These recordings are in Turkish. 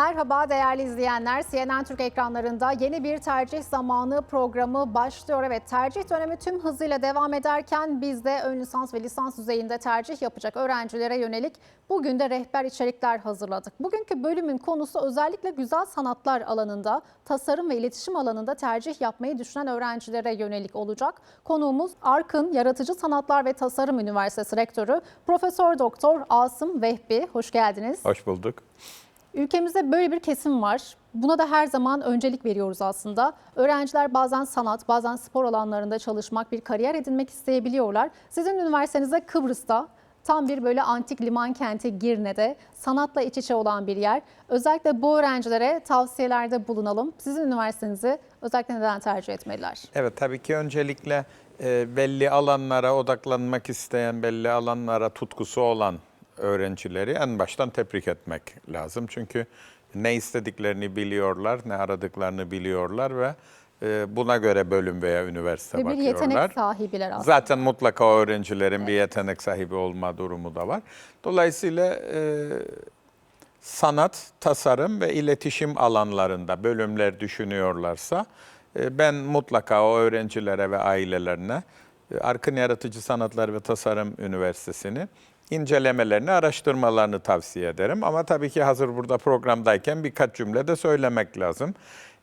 Merhaba değerli izleyenler. CNN Türk ekranlarında yeni bir tercih zamanı programı başlıyor. Evet tercih dönemi tüm hızıyla devam ederken biz de ön lisans ve lisans düzeyinde tercih yapacak öğrencilere yönelik bugün de rehber içerikler hazırladık. Bugünkü bölümün konusu özellikle güzel sanatlar alanında, tasarım ve iletişim alanında tercih yapmayı düşünen öğrencilere yönelik olacak. Konuğumuz Arkın Yaratıcı Sanatlar ve Tasarım Üniversitesi Rektörü Profesör Doktor Asım Vehbi. Hoş geldiniz. Hoş bulduk. Ülkemizde böyle bir kesim var. Buna da her zaman öncelik veriyoruz aslında. Öğrenciler bazen sanat, bazen spor alanlarında çalışmak, bir kariyer edinmek isteyebiliyorlar. Sizin üniversitenizde Kıbrıs'ta tam bir böyle antik liman kenti Girne'de sanatla iç içe olan bir yer. Özellikle bu öğrencilere tavsiyelerde bulunalım. Sizin üniversitenizi özellikle neden tercih etmeliler? Evet tabii ki öncelikle e, belli alanlara odaklanmak isteyen, belli alanlara tutkusu olan öğrencileri en baştan tebrik etmek lazım. Çünkü ne istediklerini biliyorlar, ne aradıklarını biliyorlar ve e, buna göre bölüm veya üniversite Ve bir bakıyorlar. yetenek sahibiler aslında. Zaten mutlaka o öğrencilerin bir yetenek sahibi olma durumu da var. Dolayısıyla e, sanat, tasarım ve iletişim alanlarında bölümler düşünüyorlarsa e, ben mutlaka o öğrencilere ve ailelerine Arkın Yaratıcı Sanatlar ve Tasarım Üniversitesi'ni incelemelerini, araştırmalarını tavsiye ederim. Ama tabii ki hazır burada programdayken birkaç cümle de söylemek lazım.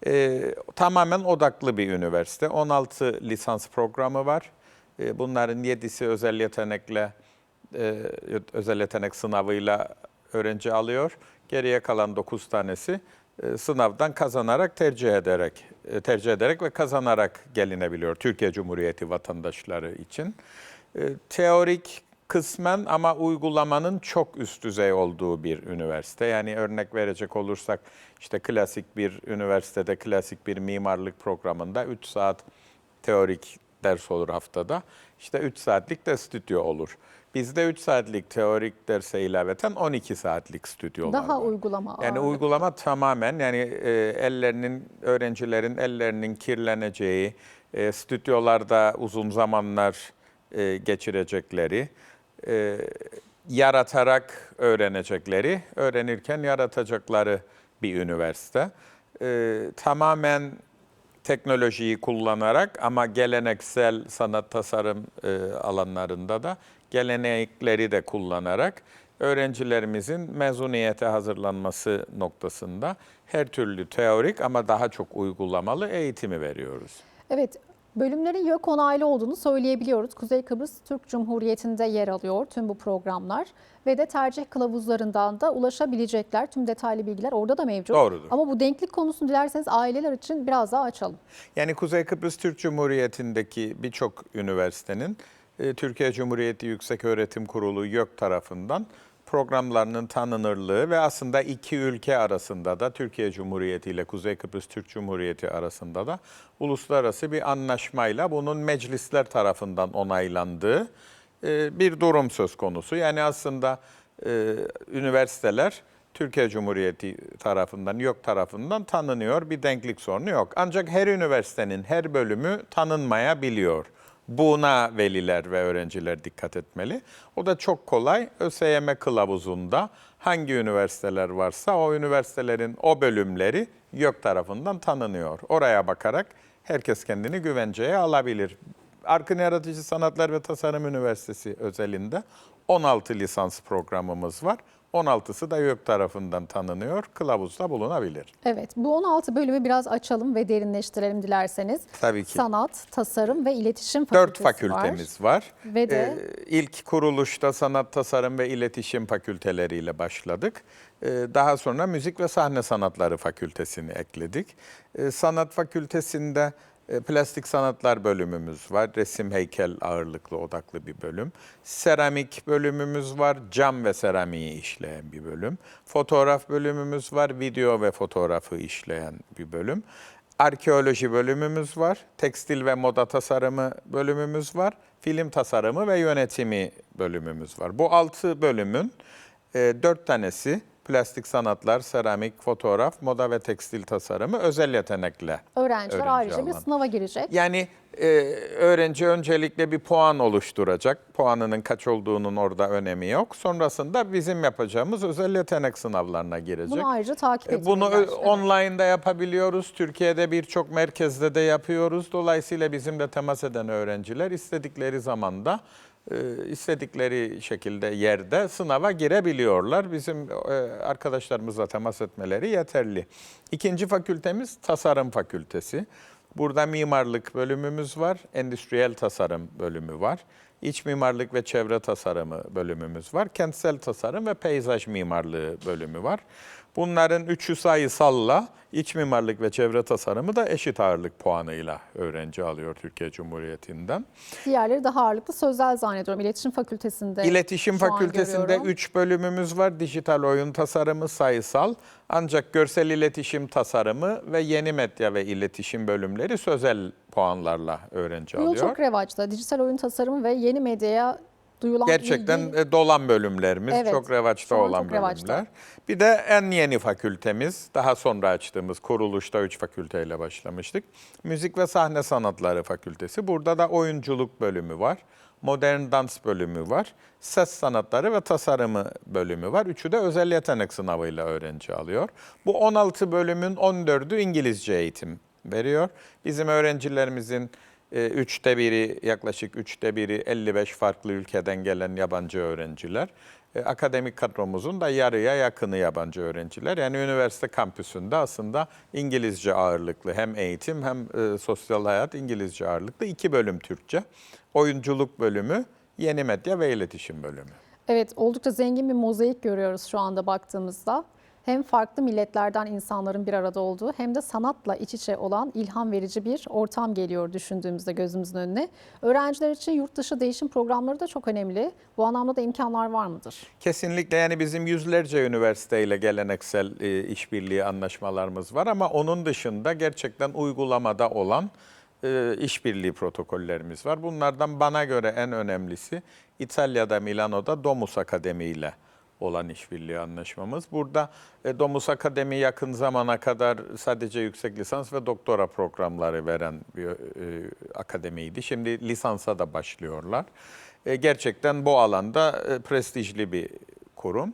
E, tamamen odaklı bir üniversite. 16 lisans programı var. E, bunların 7'si özel yetenekle e, özel yetenek sınavıyla öğrenci alıyor. Geriye kalan 9 tanesi e, sınavdan kazanarak tercih ederek e, tercih ederek ve kazanarak gelinebiliyor Türkiye Cumhuriyeti vatandaşları için. E, Teorik kısmen ama uygulamanın çok üst düzey olduğu bir üniversite. Yani örnek verecek olursak işte klasik bir üniversitede klasik bir mimarlık programında 3 saat teorik ders olur haftada. İşte 3 saatlik de stüdyo olur. Bizde 3 saatlik teorik derse ilaveten 12 saatlik stüdyolar Daha var. uygulama Yani ağırlıklı. uygulama tamamen yani e, ellerinin, öğrencilerin ellerinin kirleneceği, e, stüdyolarda uzun zamanlar e, geçirecekleri, e, yaratarak öğrenecekleri, öğrenirken yaratacakları bir üniversite. E, tamamen teknolojiyi kullanarak ama geleneksel sanat tasarım e, alanlarında da gelenekleri de kullanarak öğrencilerimizin mezuniyete hazırlanması noktasında her türlü teorik ama daha çok uygulamalı eğitimi veriyoruz. Evet, bölümlerin YÖK onaylı olduğunu söyleyebiliyoruz. Kuzey Kıbrıs Türk Cumhuriyeti'nde yer alıyor tüm bu programlar ve de tercih kılavuzlarından da ulaşabilecekler. Tüm detaylı bilgiler orada da mevcut. Doğrudur. Ama bu denklik konusunu dilerseniz aileler için biraz daha açalım. Yani Kuzey Kıbrıs Türk Cumhuriyeti'ndeki birçok üniversitenin e, Türkiye Cumhuriyeti Yükseköğretim Kurulu YÖK tarafından programlarının tanınırlığı ve aslında iki ülke arasında da Türkiye Cumhuriyeti ile Kuzey Kıbrıs Türk Cumhuriyeti arasında da uluslararası bir anlaşmayla bunun meclisler tarafından onaylandığı e, bir durum söz konusu. Yani aslında e, üniversiteler Türkiye Cumhuriyeti tarafından, yok tarafından tanınıyor. Bir denklik sorunu yok. Ancak her üniversitenin her bölümü tanınmayabiliyor. Buna veliler ve öğrenciler dikkat etmeli. O da çok kolay. ÖSYM kılavuzunda hangi üniversiteler varsa o üniversitelerin o bölümleri YÖK tarafından tanınıyor. Oraya bakarak herkes kendini güvenceye alabilir. Arkın Yaratıcı Sanatlar ve Tasarım Üniversitesi özelinde 16 lisans programımız var. 16'sı da YÖK tarafından tanınıyor. Kılavuzda bulunabilir. Evet, bu 16 bölümü biraz açalım ve derinleştirelim dilerseniz. Tabii ki. Sanat, tasarım ve iletişim fakültesi var. fakültemiz var. Ve de- Ee, ilk kuruluşta sanat, tasarım ve iletişim fakülteleriyle başladık. Ee, daha sonra müzik ve sahne sanatları fakültesini ekledik. Ee, sanat fakültesinde plastik sanatlar bölümümüz var. Resim, heykel ağırlıklı odaklı bir bölüm. Seramik bölümümüz var. Cam ve seramiği işleyen bir bölüm. Fotoğraf bölümümüz var. Video ve fotoğrafı işleyen bir bölüm. Arkeoloji bölümümüz var, tekstil ve moda tasarımı bölümümüz var, film tasarımı ve yönetimi bölümümüz var. Bu altı bölümün e, dört tanesi plastik sanatlar, seramik, fotoğraf, moda ve tekstil tasarımı özel yetenekle. Öğrenciler Öğrenci ayrıca bir alan. sınava girecek. Yani e, öğrenci öncelikle bir puan oluşturacak. Puanının kaç olduğunun orada önemi yok. Sonrasında bizim yapacağımız özel yetenek sınavlarına girecek. Bunu ayrıca takip E, etmeliler. Bunu Evet. online'da yapabiliyoruz. Türkiye'de birçok merkezde de yapıyoruz. Dolayısıyla bizimle temas eden öğrenciler istedikleri zamanda istedikleri şekilde yerde sınava girebiliyorlar. Bizim e, arkadaşlarımızla temas etmeleri yeterli. İkinci fakültemiz tasarım fakültesi. Burada mimarlık bölümümüz var, endüstriyel tasarım bölümü var. İç mimarlık ve çevre tasarımı bölümümüz var. Kentsel tasarım ve peyzaj mimarlığı bölümü var. Bunların üçü sayısalla iç mimarlık ve çevre tasarımı da eşit ağırlık puanıyla öğrenci alıyor Türkiye Cumhuriyeti'nden. Diğerleri daha ağırlıklı sözel zannediyorum. İletişim Fakültesi'nde İletişim Fakültesi'nde görüyorum. 3 bölümümüz var. Dijital oyun tasarımı, sayısal. Ancak görsel iletişim tasarımı ve yeni medya ve iletişim bölümleri sözel puanlarla öğrenci Bu yıl alıyor. çok revaçta. Dijital oyun tasarımı ve yeni medyaya duyulan Gerçekten ilgi. e, dolan bölümlerimiz, Evet, çok revaçta olan çok revaçta. bölümler. Bir de en yeni fakültemiz, daha sonra açtığımız kuruluşta 3 fakülteyle başlamıştık. Müzik ve Sahne Sanatları Fakültesi. Burada da oyunculuk bölümü var. Modern dans bölümü var. Ses sanatları ve tasarımı bölümü var. Üçü de özel yetenek sınavıyla öğrenci alıyor. Bu 16 bölümün 14'ü İngilizce eğitim veriyor. Bizim öğrencilerimizin e, Üçte biri, yaklaşık üçte biri 55 farklı ülkeden gelen yabancı öğrenciler. E, Akademik kadromuzun da yarıya yakını yabancı öğrenciler. Yani üniversite kampüsünde aslında İngilizce ağırlıklı hem eğitim hem e, sosyal hayat İngilizce ağırlıklı. iki bölüm Türkçe. Oyunculuk bölümü, yeni medya ve iletişim bölümü. Evet, oldukça zengin bir mozaik görüyoruz şu anda baktığımızda. Hem farklı milletlerden insanların bir arada olduğu hem de sanatla iç içe olan ilham verici bir ortam geliyor düşündüğümüzde gözümüzün önüne. Öğrenciler için yurt dışı değişim programları da çok önemli. Bu anlamda da imkanlar var mıdır? Kesinlikle yani bizim yüzlerce üniversiteyle geleneksel e, işbirliği anlaşmalarımız var ama onun dışında gerçekten uygulamada olan e, işbirliği protokollerimiz var. Bunlardan bana göre en önemlisi İtalya'da Milano'da Domus Akademi ile olan işbirliği anlaşmamız. Burada e, Domus Akademi yakın zamana kadar sadece yüksek lisans ve doktora programları veren bir e, akademiydi. Şimdi lisansa da başlıyorlar. E, gerçekten bu alanda prestijli bir kurum.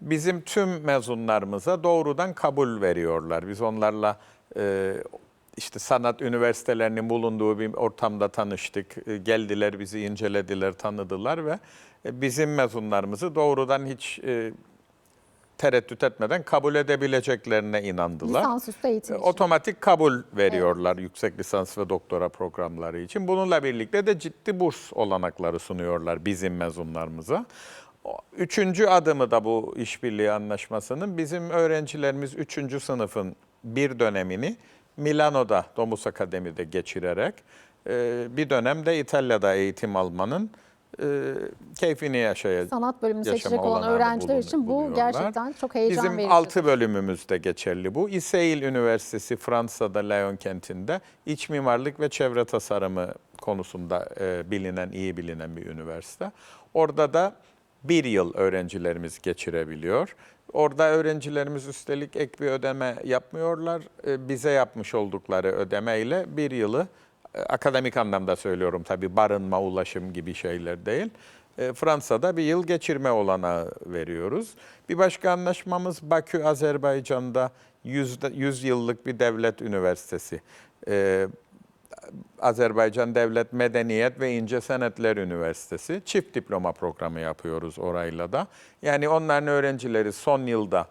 Bizim tüm mezunlarımıza doğrudan kabul veriyorlar. Biz onlarla işte sanat üniversitelerinin bulunduğu bir ortamda tanıştık. E, Geldiler, bizi incelediler, tanıdılar ve e, bizim mezunlarımızı doğrudan hiç e, tereddüt etmeden kabul edebileceklerine inandılar. Lisansüstü eğitim için. Otomatik kabul veriyorlar yüksek lisans ve doktora programları için. Bununla birlikte de ciddi burs olanakları sunuyorlar bizim mezunlarımıza. Üçüncü adımı da bu işbirliği anlaşmasının bizim öğrencilerimiz üçüncü sınıfın bir dönemini Milano'da Domus Akademi'de geçirerek e, bir dönemde İtalya'da eğitim almanın e, keyfini yaşayacak. Sanat bölümünü seçecek olan öğrenciler bulun- için bu buluyorlar. gerçekten çok heyecan Bizim verici. 6 bölümümüzde geçerli bu. İseil Üniversitesi Fransa'da Lyon kentinde iç mimarlık ve çevre tasarımı konusunda e, bilinen, iyi bilinen bir üniversite. Orada da bir yıl öğrencilerimiz geçirebiliyor. Orada öğrencilerimiz üstelik ek bir ödeme yapmıyorlar. E, bize yapmış oldukları ödemeyle bir yılı e, akademik anlamda söylüyorum tabii barınma, ulaşım gibi şeyler değil. E, Fransa'da bir yıl geçirme olanağı veriyoruz. Bir başka anlaşmamız Bakü, Azerbaycan'da 100, 100 yıllık bir devlet üniversitesi. Azerbaycan Devlet Medeniyet ve İnce Senetler Üniversitesi. Çift diploma programı yapıyoruz orayla da. Yani onların öğrencileri son yılda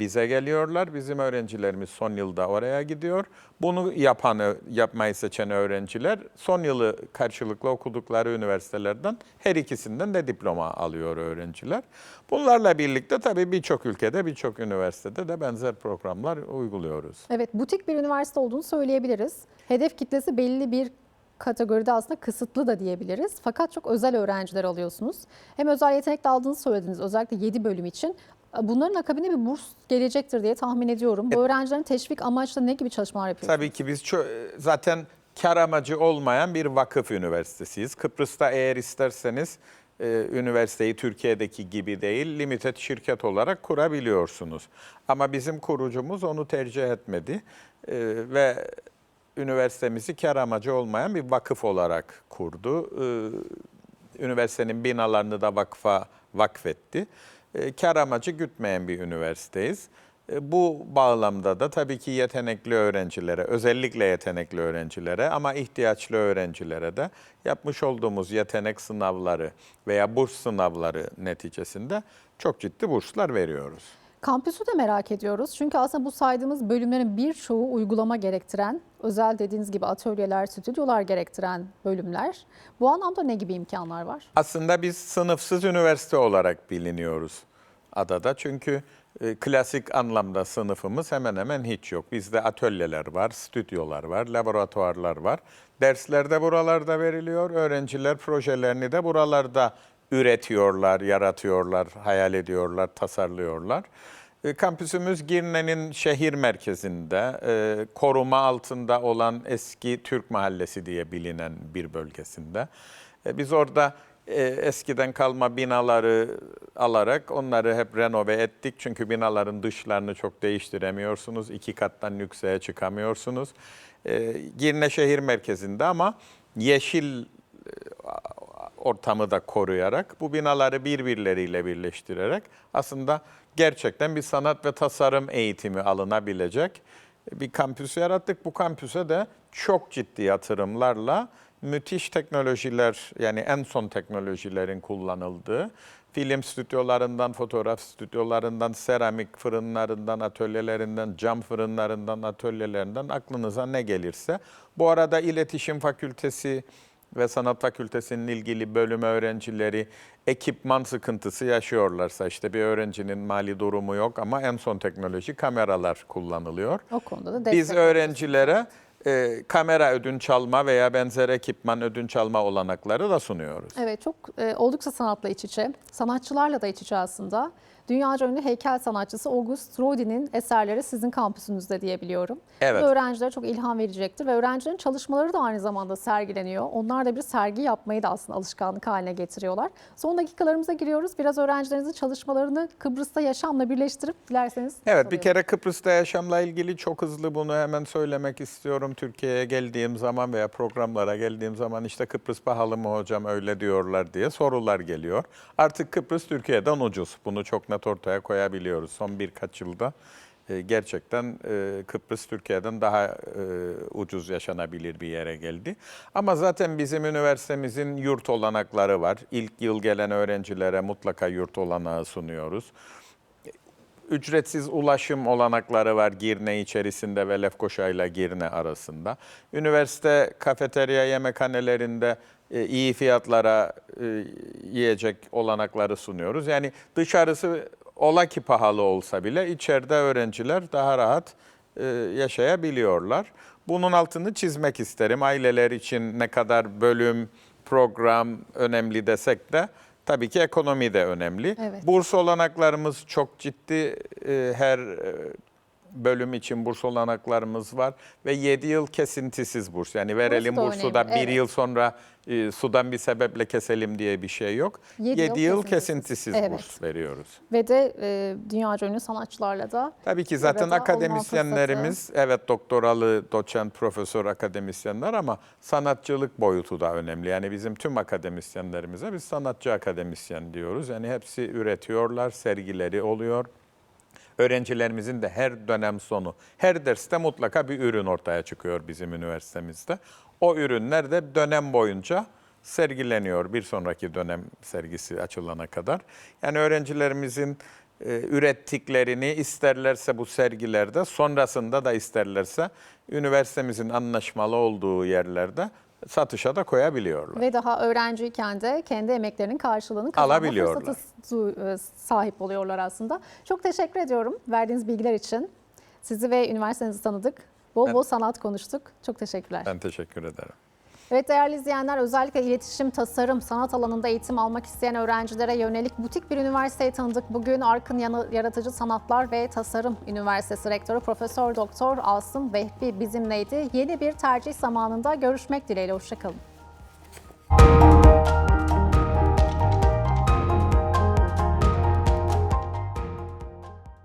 bize geliyorlar. Bizim öğrencilerimiz son yılda oraya gidiyor. Bunu yapan, yapmayı seçen öğrenciler son yılı karşılıklı okudukları üniversitelerden her ikisinden de diploma alıyor öğrenciler. Bunlarla birlikte tabii birçok ülkede, birçok üniversitede de benzer programlar uyguluyoruz. Evet, butik bir üniversite olduğunu söyleyebiliriz. Hedef kitlesi belli bir kategoride aslında kısıtlı da diyebiliriz. Fakat çok özel öğrenciler alıyorsunuz. Hem özel yetenek de aldığınızı söylediniz özellikle 7 bölüm için. Bunların akabinde bir burs gelecektir diye tahmin ediyorum. Bu öğrencilerin teşvik amaçlı ne gibi çalışmalar yapıyorsunuz? Tabii ki biz zaten kar amacı olmayan bir vakıf üniversitesiyiz. Kıbrıs'ta eğer isterseniz e, üniversiteyi Türkiye'deki gibi değil, limited şirket olarak kurabiliyorsunuz. Ama bizim kurucumuz onu tercih etmedi E, ve üniversitemizi kar amacı olmayan bir vakıf olarak kurdu. E, üniversitenin binalarını da vakfa vakfetti. E, kar amacı gütmeyen bir üniversiteyiz. E, Bu bağlamda da tabii ki yetenekli öğrencilere, özellikle yetenekli öğrencilere ama ihtiyaçlı öğrencilere de yapmış olduğumuz yetenek sınavları veya burs sınavları neticesinde çok ciddi burslar veriyoruz. Kampüsü de merak ediyoruz. Çünkü aslında bu saydığımız bölümlerin birçoğu uygulama gerektiren, özel dediğiniz gibi atölyeler, stüdyolar gerektiren bölümler. Bu anlamda ne gibi imkanlar var? Aslında biz sınıfsız üniversite olarak biliniyoruz adada. Çünkü e, klasik anlamda sınıfımız hemen hemen hiç yok. Bizde atölyeler var, stüdyolar var, laboratuvarlar var. Dersler de buralarda veriliyor. Öğrenciler projelerini de buralarda üretiyorlar, yaratıyorlar, hayal ediyorlar, tasarlıyorlar. E, Kampüsümüz Girne'nin şehir merkezinde, e, koruma altında olan eski Türk Mahallesi diye bilinen bir bölgesinde. E, Biz orada eskiden kalma binaları alarak onları hep renove ettik. Çünkü binaların dışlarını çok değiştiremiyorsunuz. İki kattan yükseğe çıkamıyorsunuz. Girne şehir merkezinde ama yeşil ortamı da koruyarak bu binaları birbirleriyle birleştirerek aslında gerçekten bir sanat ve tasarım eğitimi alınabilecek bir kampüs yarattık. Bu kampüse de çok ciddi yatırımlarla müthiş teknolojiler yani en son teknolojilerin kullanıldığı film stüdyolarından, fotoğraf stüdyolarından, seramik fırınlarından, atölyelerinden, cam fırınlarından, atölyelerinden aklınıza ne gelirse. Bu arada iletişim fakültesi ve sanat fakültesinin ilgili bölüm öğrencileri ekipman sıkıntısı yaşıyorlarsa işte bir öğrencinin mali durumu yok ama en son teknoloji kameralar kullanılıyor. O konuda da destek Biz öğrencilere e, kamera ödünç alma veya benzer ekipman ödünç alma olanakları da sunuyoruz. Evet çok e, oldukça sanatla iç içe, sanatçılarla da iç içe aslında. Dünyaca ünlü heykel sanatçısı August Rodin'in eserleri sizin kampüsünüzde diyebiliyorum. Evet. Bu öğrencilere çok ilham verecektir ve öğrencilerin çalışmaları da aynı zamanda sergileniyor. Onlar da bir sergi yapmayı da aslında alışkanlık haline getiriyorlar. Son dakikalarımıza giriyoruz. Biraz öğrencilerinizin çalışmalarını Kıbrıs'ta yaşamla birleştirip dilerseniz Evet bir kere Kıbrıs'ta yaşamla ilgili çok hızlı bunu hemen söylemek istiyorum. Türkiye'ye geldiğim zaman veya programlara geldiğim zaman işte Kıbrıs pahalı mı hocam öyle diyorlar diye sorular geliyor. Artık Kıbrıs Türkiye'den ucuz. Bunu çok net ortaya koyabiliyoruz. Son birkaç yılda e, gerçekten e, Kıbrıs Türkiye'den daha e, ucuz yaşanabilir bir yere geldi. Ama zaten bizim üniversitemizin yurt olanakları var. İlk yıl gelen öğrencilere mutlaka yurt olanağı sunuyoruz ücretsiz ulaşım olanakları var Girne içerisinde ve Lefkoşa ile Girne arasında. Üniversite kafeterya yemekhanelerinde e, iyi fiyatlara e, yiyecek olanakları sunuyoruz. Yani dışarısı ola ki pahalı olsa bile içeride öğrenciler daha rahat e, yaşayabiliyorlar. Bunun altını çizmek isterim. Aileler için ne kadar bölüm, program önemli desek de tabii ki ekonomi de önemli. Evet. Burs olanaklarımız çok ciddi. E, Her e, bölüm için burs olanaklarımız var ve 7 yıl kesintisiz burs. Yani verelim da bursu da önemli, bir evet. yıl sonra e, sudan bir sebeple keselim diye bir şey yok. Yedi 7 yıl yıl kesintisiz. Evet. burs veriyoruz. Ve de e, dünyaca ünlü sanatçılarla da Tabii ki zaten akademisyenlerimiz evet doktoralı, doçent, profesör akademisyenler ama sanatçılık boyutu da önemli. Yani bizim tüm akademisyenlerimize biz sanatçı akademisyen diyoruz. Yani hepsi üretiyorlar, sergileri oluyor. Öğrencilerimizin de her dönem sonu, her derste mutlaka bir ürün ortaya çıkıyor bizim üniversitemizde. O ürünler de dönem boyunca sergileniyor bir sonraki dönem sergisi açılana kadar. Yani öğrencilerimizin e, ürettiklerini isterlerse bu sergilerde, sonrasında da isterlerse üniversitemizin anlaşmalı olduğu yerlerde satışa da koyabiliyorlar. Ve daha öğrenciyken de kendi emeklerinin karşılığını kazanma fırsatı e, sahip oluyorlar aslında. Çok teşekkür ediyorum verdiğiniz bilgiler için. Sizi ve üniversitenizi tanıdık. Bol Ben- bol sanat konuştuk. Çok teşekkürler. Ben teşekkür ederim. Evet değerli izleyenler özellikle iletişim, tasarım, sanat alanında eğitim almak isteyen öğrencilere yönelik butik bir üniversiteyi tanıdık. Bugün Arkın Yaratıcı Sanatlar ve Tasarım Üniversitesi Rektörü Profesör Doktor Asım Vehbi bizimleydi. Yeni bir tercih zamanında görüşmek dileğiyle. Hoşçakalın.